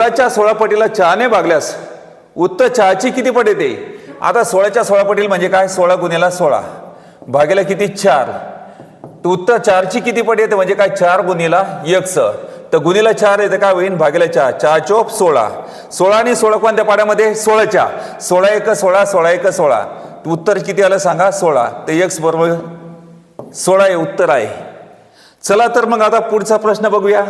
सोळाच्या सोळा पटीला चहाने भागल्यास उत्तर चहाची किती पट येते? आता सोळाच्या सोळा पटील म्हणजे काय? सोळा गुन्ह्याला सोळा. भागेला किती? चार. उत्तर चारची किती पट येते? म्हणजे काय? चार गुन्हेला एकस तर गुन्हेला चार येते काय होईन? भागेला चार चार चोप सोळा. सोळा आणि सोळा कोणत्या पाड्यामध्ये? सोळाच्या. सोळा एक सोळा सोळा एक सोळा. उत्तर किती आलं सांगा? सोळा. तर एक्स बरोबर सोळा हे उत्तर आहे. चला तर मग आता पुढचा प्रश्न बघूया.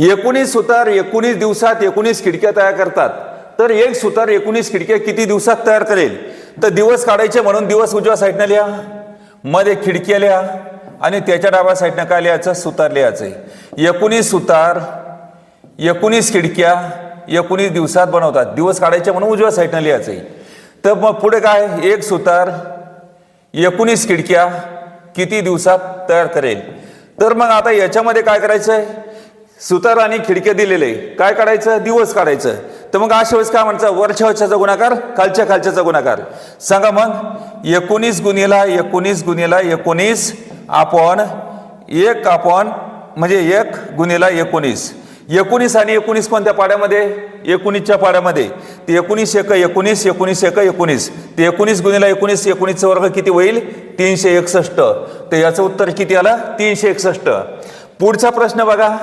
एकोणीस सुतार एकोणीस दिवसात एकोणीस खिडक्या तयार करतात. तर एक सुतार एकोणीस खिडक्या किती दिवसात तयार करेल? तर दिवस काढायचे म्हणून दिवस उजव्या साईडनं लिहा. मध्ये खिडक्या लिहा आणि त्याच्या डाव्या साईडनं काय लिहायचं? सुतार लिहायचं एकोणीस सुतार एकोणीस खिडक्या एकोणीस दिवसात बनवतात. दिवस काढायचे म्हणून उजव्या साईडनं लिहायचं तर मग पुढे काय? एक सुतार एकोणीस खिडक्या किती दिवसात तयार करेल? तर मग आता याच्यामध्ये काय करायचं आहे सुतार आणि खिडक्या दिलेले. काय काढायचं? दिवस काढायचं. तर मग अशा वेळेस काय म्हणायचं? वरच्या वरच्याचा गुणाकार खालच्या खालच्याचा गुणाकार. सांगा मग एकोणीस गुन्हेला एकोणीस गुन्हेला एकोणीस आपण एक आपण म्हणजे एक गुन्हेला एकोणीस. एकोणीस आणि एकोणीस कोणत्या पाड्यामध्ये? एकोणीसच्या पाड्यामध्ये. ते एकोणीस एक एकोणीस एकोणीस एक एकोणीस. ते एकोणीस गुन्हेला एकोणीस एकोणीसचा वर्ग किती होईल? तीनशे एकसष्ट. तर याचं उत्तर किती आलं? तीनशे एकसष्ट. पुढचा प्रश्न बघा.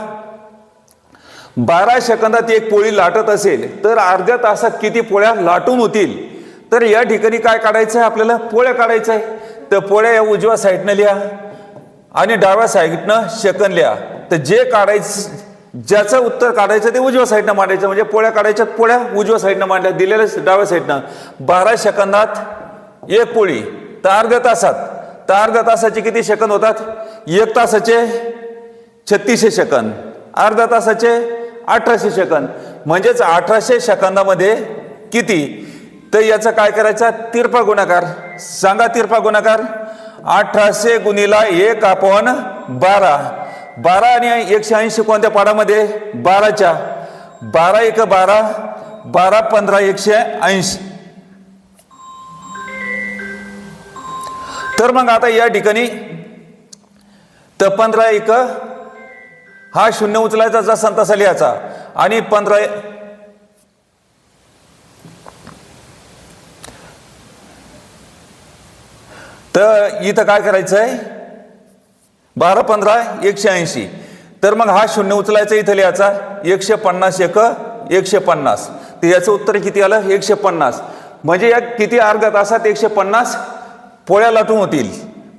बारा सेकंदात एक पोळी लाटत असेल तर अर्ध्या तासात किती पोळ्या लाटून होतील? तर या ठिकाणी काय काढायचं आहे आपल्याला? पोळ्या काढायचं आहे तर पोळ्या या उजव्या साईडनं लिहा आणि डाव्या साईडनं सेकंद लिहा. तर जे काढायचं ज्याचं उत्तर काढायचं ते उजव्या साईडनं मांडायचं. म्हणजे पोळ्या काढायच्या पोळ्या उजव्या साईडनं मांडल्या दिलेल्या डाव्या साईडनं. बारा सेकंदात एक पोळी. तर अर्ध्या तासात. तर अर्ध्या तासाचे किती सेकंद होतात? एक तासाचे छत्तीसशे सेकंद. अर्ध्या तासाचे अठराशे सेकंद. म्हणजेच अठराशे सेकंदामध्ये किती? तर याचं काय करायचा? तिरपा गुणाकार. सांगा तिरपा गुणाकार. अठराशे गुणीला एक आपण बारा. बारा आणि एकशे ऐंशी कोणत्या पाडामध्ये बाराच्या. बारा एक बारा. बारा पंधरा एकशे ऐंशी. तर मग आता या ठिकाणी तर पंधरा एक हा शून्य उचलायचा जसा तसा लिहायचा आणि पंधरा तर इथं काय करायचं आहे बारा पंधरा एकशे ऐंशी. तर मग हा शून्य उचलायचा इथं लिहायचा. एकशे पन्नास एक एकशे पन्नास. तर याचं उत्तर किती आलं? एकशे पन्नास. म्हणजे या किती अर्ध्या तासात एकशे पन्नास पोळ्या लाटून होतील.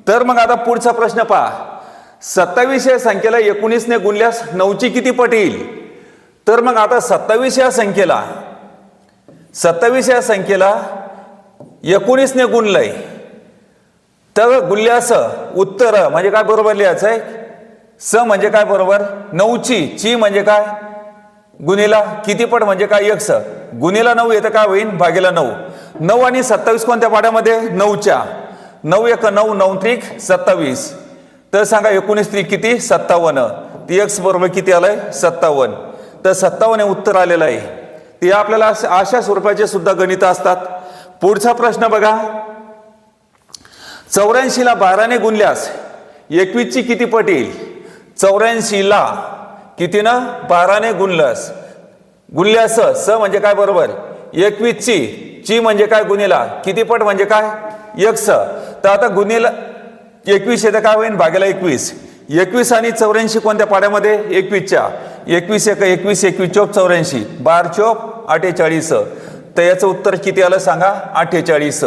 तर मग आता पुढचा प्रश्न पहा. सत्तावीस या संख्येला एकोणीसने गुणल्यास नऊची किती पट येईल? तर मग आता सत्तावीस या संख्येला सत्तावीस या संख्येला एकोणीसने गुणलंय. तर गुणल्यास उत्तर म्हणजे काय बरोबर लिहायचं आहे स म्हणजे काय बरोबर? नऊची. ची म्हणजे काय? गुन्हेला किती पट म्हणजे काय? एक स. गुन्हेला नऊ येतं काय होईल भागेला नऊ. नऊ आणि सत्तावीस कोणत्या पाड्यामध्ये? नऊच्या. नऊ एक नऊ नऊ त्रिक सत्तावीस. तर सांगा एकोणीस त्रिक किती? सत्तावन्न. ती एक्स बरोबर किती आलंय? सत्तावन्न. तर सत्तावन्न हे उत्तर आलेलं आहे. ते आपल्याला अशा अशा स्वरूपाचे सुद्धा गणित असतात. पुढचा प्रश्न बघा. चौऱ्याऐंशीला बाराने गुणल्यास एकवीसची किती पट येईल चौऱ्याऐंशीला किती ना? बाराने गुणलस गुणल्यास स म्हणजे काय बरोबर? एकवीसची ची म्हणजे काय गुन्हेला किती पट म्हणजे काय? एक स. तर आता गुन्हेला एकवीस येतं काय होईल भागेला एकवीस. एकवीस आणि चौऱ्याऐंशी कोणत्या पाड्यामध्ये? एकवीसच्या. एकवीस एक एकवीस एकवीस चोप चौऱ्याऐंशी. बार चोप अठ्ठेचाळीस. तर याचं उत्तर किती आलं सांगा? अठ्ठेचाळीस.